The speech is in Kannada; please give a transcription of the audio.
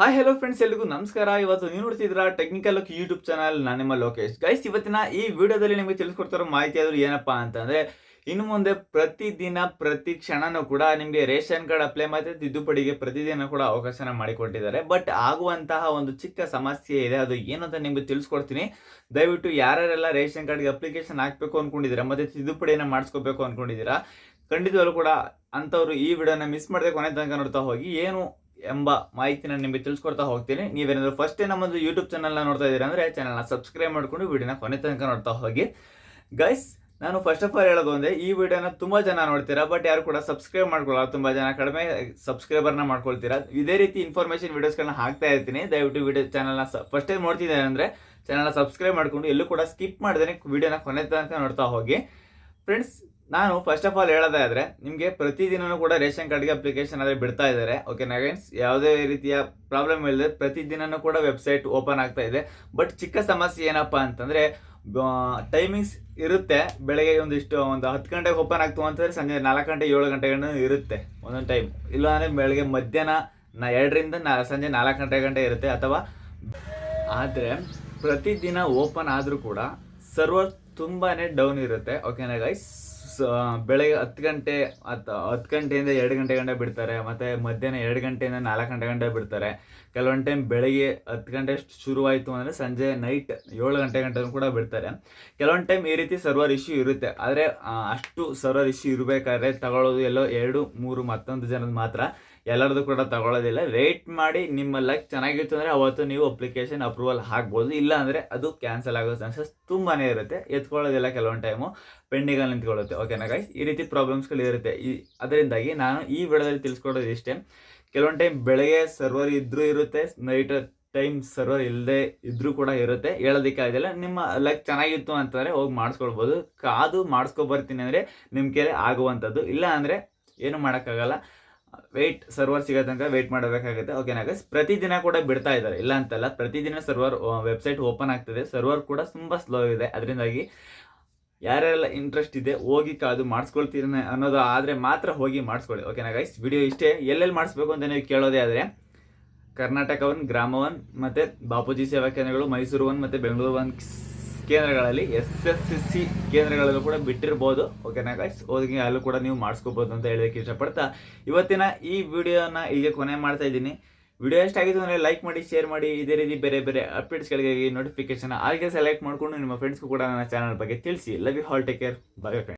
ಹಾಯ್ ಹಲೋ ಫ್ರೆಂಡ್ಸ್ ಎಲ್ರಿಗೂ ನಮಸ್ಕಾರ. ಇವತ್ತು ನೀವು ನೋಡ್ತಿದ್ರ ಟೆಕ್ನಿಕಲ್ ಯೂಟ್ಯೂಬ್ ಚಾನಲ್ ನಾನು ನಿಮ್ಮ ಲೋಕೇಶ್. ಗೈಸ್ ಇವತ್ತಿನ ಈ ವಿಡಿಯೋದಲ್ಲಿ ನಿಮಗೆ ತಿಳಿಸ್ಕೊಡ್ತಿರೋ ಮಾಹಿತಿ ಆದ್ರೂ ಏನಪ್ಪಾ ಅಂತಂದ್ರೆ, ಇನ್ನು ಮುಂದೆ ಪ್ರತಿದಿನ, ಪ್ರತಿ ಕ್ಷಣನೂ ಕೂಡ ನಿಮಗೆ ರೇಷನ್ ಕಾರ್ಡ್ ಅಪ್ಲೈ ಮಾಡಿದ್ರೆ ತಿದ್ದುಪಡಿಗೆ ಪ್ರತಿದಿನ ಕೂಡ ಅವಕಾಶನ ಮಾಡಿಕೊಟ್ಟಿದ್ದಾರೆ. ಬಟ್ ಆಗುವಂತಹ ಒಂದು ಚಿಕ್ಕ ಸಮಸ್ಯೆ ಇದೆ, ಅದು ಏನು ಅಂತ ನಿಮಗೆ ತಿಳಿಸ್ಕೊಡ್ತೀನಿ. ದಯವಿಟ್ಟು ಯಾರ್ಯಾರೆಲ್ಲ ರೇಷನ್ ಕಾರ್ಡ್ಗೆ ಅಪ್ಲಿಕೇಶನ್ ಹಾಕಬೇಕು ಅಂದ್ಕೊಂಡಿದ್ದೀರಾ ಮತ್ತೆ ತಿದ್ದುಪಡಿಯನ್ನು ಮಾಡಿಸ್ಕೋಬೇಕು ಅನ್ಕೊಂಡಿದ್ದೀರಾ, ಖಂಡಿತವಾಗ್ಲೂ ಕೂಡ ಅಂಥವ್ರು ಈ ವಿಡಿಯೋನ ಮಿಸ್ ಮಾಡದೆ ಕೊನೆ ತನಕ ನೋಡ್ತಾ ಹೋಗಿ, ಏನು ಎಂಬ ನಾನು ನಿಮಗೆ ತಿಳಿಸ್ಕೊಡ್ತಾ ಹೋಗ್ತೀನಿ. ನೀವೇನಾದ್ರು ಫಸ್ಟ್ ನಮ್ಮದು ಯೂಟ್ಯೂಬ್ ಚಾನಲ್ನ ನೋಡ್ತಾ ಇದ್ದೀರಾ ಅಂದರೆ ಚಾನಲ್ನ ಸಬ್ಸ್ಕ್ರೈಬ್ ಮಾಡ್ಕೊಂಡು ವಿಡಿಯೋನ ಕೊನೆ ತನಕ ನೋಡ್ತಾ ಹೋಗಿ. ಗೈಸ್ ನಾನು ಫಸ್ಟ್ ಆಫ್ ಆಲ್ ಹೇಳೋದು ಅಂದರೆ ಈ ವಿಡಿಯೋನ ತುಂಬ ಜನ ನೋಡ್ತೀರಾ ಬಟ್ ಯಾರು ಕೂಡ ಸಬ್ಸ್ಕ್ರೈಬ್ ಮಾಡ್ಕೊಳ್ಳಲ್ಲ, ತುಂಬ ಜನ ಕಡಿಮೆ ಸಬ್ಸ್ಕ್ರೈಬರ್ನ ಮಾಡ್ಕೊಳ್ತೀರಾ. ಇದೇ ರೀತಿ ಇನ್ಫಾರ್ಮೇಷನ್ ವೀಡಿಯೋಸ್ಗಳನ್ನ ಹಾಕ್ತಾ ಇರ್ತೀನಿ. ದಯವಿಟ್ಟು ವಿಡಿಯೋ ಚಾನಲ್ನ ಫಸ್ಟ್ ಟೈಮ್ ನೋಡ್ತಿದ್ದೇನೆ ಅಂದರೆ ಚಾನಲ್ನ ಸಬ್ಸ್ಕ್ರೈಬ್ ಮಾಡ್ಕೊಂಡು ಎಲ್ಲೂ ಕೂಡ ಸ್ಕಿಪ್ ಮಾಡ್ದೇನೆ ವಿಡಿಯೋನ ಕೊನೆ ತನಕ ನೋಡ್ತಾ ಹೋಗಿ. ಫ್ರೆಂಡ್ಸ್ ನಾನು ಫಸ್ಟ್ ಆಫ್ ಆಲ್ ಹೇಳೋದಾದ್ರೆ ನಿಮಗೆ ಪ್ರತಿದಿನವೂ ಕೂಡ ರೇಷನ್ ಕಾರ್ಡ್ಗೆ ಅಪ್ಲಿಕೇಶನ್ ಆದರೆ ಬಿಡ್ತಾ ಇದ್ದಾರೆ. ಓಕೆ ನಗೆನ್ಸ್ ಯಾವುದೇ ರೀತಿಯ ಪ್ರಾಬ್ಲಮ್ ಇಲ್ಲದೆ ಪ್ರತಿದಿನನೂ ಕೂಡ ವೆಬ್ಸೈಟ್ ಓಪನ್ ಆಗ್ತಾ ಇದೆ. ಬಟ್ ಚಿಕ್ಕ ಸಮಸ್ಯೆ ಏನಪ್ಪ ಅಂತಂದರೆ ಟೈಮಿಂಗ್ಸ್ ಇರುತ್ತೆ. ಬೆಳಗ್ಗೆ ಒಂದಿಷ್ಟು, ಒಂದು ಹತ್ತು ಗಂಟೆಗೆ ಓಪನ್ ಆಗ್ತು ಅಂತಂದರೆ ಸಂಜೆ ನಾಲ್ಕು ಗಂಟೆ, ಏಳು ಗಂಟೆಗಳನ್ನು ಇರುತ್ತೆ ಒಂದೊಂದು ಟೈಮ್ ಇಲ್ಲ ಅಂದರೆ ಬೆಳಗ್ಗೆ ಮಧ್ಯಾಹ್ನ ನಾ ಎರಡರಿಂದ ನಾ, ಸಂಜೆ ನಾಲ್ಕು ಗಂಟೆ ಗಂಟೆ ಇರುತ್ತೆ ಅಥವಾ ಆದರೆ ಪ್ರತಿದಿನ ಓಪನ್ ಆದರೂ ಕೂಡ ಸರ್ವರ್ ತುಂಬಾ ಡೌನ್ ಇರುತ್ತೆ. ಓಕೆನಾ ಗೈಸ್ ಬೆಳಗ್ಗೆ ಹತ್ತು ಗಂಟೆ ಹತ್ತು ಹತ್ತು ಗಂಟೆಯಿಂದ ಎರಡು ಗಂಟೆ ಗಂಟೆ ಬಿಡ್ತಾರೆ, ಮತ್ತು ಮಧ್ಯಾಹ್ನ ಎರಡು ಗಂಟೆಯಿಂದ ನಾಲ್ಕು ಗಂಟೆ ಗಂಟೆ ಬಿಡ್ತಾರೆ. ಕೆಲವೊಂದು ಟೈಮ್ ಬೆಳಗ್ಗೆ ಹತ್ತು ಗಂಟೆ ಶುರುವಾಯಿತು ಅಂದರೆ ಸಂಜೆ ನೈಟ್ ಏಳು ಗಂಟೆ ಗಂಟೆ ಕೂಡ ಬಿಡ್ತಾರೆ. ಕೆಲವೊಂದು ಟೈಮ್ ಈ ರೀತಿ ಸರ್ವರ್ ಇಶ್ಯೂ ಇರುತ್ತೆ. ಆದರೆ ಅಷ್ಟು ಸರ್ವರ್ ಇಶ್ಯೂ ಇರಬೇಕಾದ್ರೆ ತಗೊಳ್ಳೋದು ಎಲ್ಲೋ ಎರಡು, ಮೂರು ಮತ್ತೊಂದು ಜನದ ಮಾತ್ರ ಎಲ್ಲರದು ಕೂಡ ತಗೊಳ್ಳೋದಿಲ್ಲ. ವೆಯ್ಟ್ ಮಾಡಿ ನಿಮ್ಮ ಲಕ್ ಚೆನ್ನಾಗಿತ್ತು ಅಂದರೆ ಅವತ್ತು ನೀವು ಅಪ್ಲಿಕೇಶನ್ ಅಪ್ರೂವಲ್ ಹಾಕ್ಬೋದು. ಇಲ್ಲ ಅಂದರೆ ಅದು ಕ್ಯಾನ್ಸಲ್ ಆಗೋ ಚಾನ್ಸಸ್ ತುಂಬಾ ಇರುತ್ತೆ. ಎತ್ಕೊಳ್ಳೋದಿಲ್ಲ ಕೆಲವೊಂದು ಟೈಮು ಪೆಂಡಿಂಗಲ್ಲಿ ನಿಂತ್ಕೊಳ್ಳುತ್ತೆ. ಓಕೆನಾ ಗೈಸ್ ಈ ರೀತಿ ಪ್ರಾಬ್ಲಮ್ಸ್ಗಳು ಇರುತ್ತೆ. ಈ, ಅದರಿಂದಾಗಿ ನಾನು ಈ ವಿಡಿಯೋದಲ್ಲಿ ತಿಳಿಸ್ಕೊಡೋದು ಇಷ್ಟೇ. ಕೆಲವೊಂದು ಟೈಮ್ ಬೆಳಗ್ಗೆ ಸರ್ವರ್ ಇದ್ದರೂ ಇರುತ್ತೆ. ನೈಟ್ ಟೈಮ್ ಸರ್ವರ್ ಇಲ್ಲದೆ ಇದ್ರೂ ಕೂಡ ಇರುತ್ತೆ. ಹೇಳೋದಕ್ಕೆ ಆಗಿಲ್ಲ ನಿಮ್ಮ ಲಕ್ ಚೆನ್ನಾಗಿತ್ತು ಅಂತಂದರೆ ಹೋಗಿ ಮಾಡಿಸ್ಕೊಳ್ಬೋದು. ಕಾದು ಮಾಡಿಸ್ಕೊಬರ್ತೀನಿ ಅಂದರೆ ನಿಮ್ಮ ಕೈಲಿ ಆಗುವಂಥದ್ದು. ಇಲ್ಲ ಅಂದರೆ ಏನು ಮಾಡೋಕ್ಕಾಗಲ್ಲ. ವೆಯ್ಟ್ ಸರ್ವರ್ ಸಿಗೋ ತನಕ ವೆಯ್ಟ್ ಮಾಡಬೇಕಾಗುತ್ತೆ. ಓಕೆನಾ ಗೈಸ್ ಪ್ರತಿದಿನ ಕೂಡ ಬಿಡ್ತಾ ಇದ್ದಾರೆ. ಇಲ್ಲ ಅಂತಲ್ಲ, ಪ್ರತಿದಿನ ಸರ್ವರ್ ವೆಬ್ಸೈಟ್ ಓಪನ್ ಆಗ್ತದೆ. ಸರ್ವರ್ ಕೂಡ ತುಂಬ ಸ್ಲೋ ಇದೆ. ಅದರಿಂದಾಗಿ ಯಾರೆಲ್ಲ ಇಂಟ್ರೆಸ್ಟ್ ಇದೆ, ಹೋಗಿ ಕಾದು ಮಾಡಿಸ್ಕೊಳ್ತೀರ ಅನ್ನೋದು ಆದರೆ ಮಾತ್ರ ಹೋಗಿ ಮಾಡಿಸ್ಕೊಳ್ಳಿ. ಓಕೆನಾ ಗೈಸ್ ವಿಡಿಯೋ ಇಷ್ಟೇ. ಎಲ್ಲೆಲ್ಲಿ ಮಾಡಿಸ್ಬೇಕು ಅಂತ ನೀವು ಕೇಳೋದೇ ಆದರೆ ಕರ್ನಾಟಕ ಒನ್ ಗ್ರಾಮ ಮತ್ತು ಬಾಪೂಜಿ ಸೇವಾ ಕೇಂದ್ರಗಳು, ಮೈಸೂರು ಒನ್, ಮತ್ತು ಬೆಂಗಳೂರು ಒನ್ ಕೇಂದ್ರಗಳಲ್ಲಿ, ಎಸ್ ಎಸ್ ಎಸ್ ಸಿ ಕೇಂದ್ರಗಳಲ್ಲೂ ಕೂಡ ಬಿಟ್ಟಿರ್ಬೋದು. ಓಕೆನಾ ಗಾಯ್ಸ್ ಹೋಗಿ ಅಲ್ಲೂ ಕೂಡ ನೀವು ಮಾಡಿಸ್ಕೋಬೋದು ಅಂತ ಹೇಳೋದಕ್ಕೆ ಇಷ್ಟಪಡ್ತಾ. ಇವತ್ತಿನ ಈ ವಿಡಿಯೋನ ಇಲ್ಲಿಗೆ ಕೊನೆ ಮಾಡ್ತಾ ಇದ್ದೀನಿ. ವಿಡಿಯೋ ಎಷ್ಟಾಗಿತ್ತು ಅಂದರೆ ಲೈಕ್ ಮಾಡಿ ಶೇರ್ ಮಾಡಿ, ಇದೇ ರೀತಿ ಬೇರೆ ಬೇರೆ ಅಪ್ಡೇಟ್ಸ್ಗಳಿಗೆ ನೋಟಿಫಿಕೇಶನ್ ಆಲ್ಗೆ ಸೆಲೆಕ್ಟ್ ಮಾಡಿಕೊಂಡು ನಿಮ್ಮ ಫ್ರೆಂಡ್ಸ್ಗೂ ಕೂಡ ನನ್ನ ಚಾನಲ್ ಬಗ್ಗೆ ತಿಳಿಸಿ. Love you all take care bye friend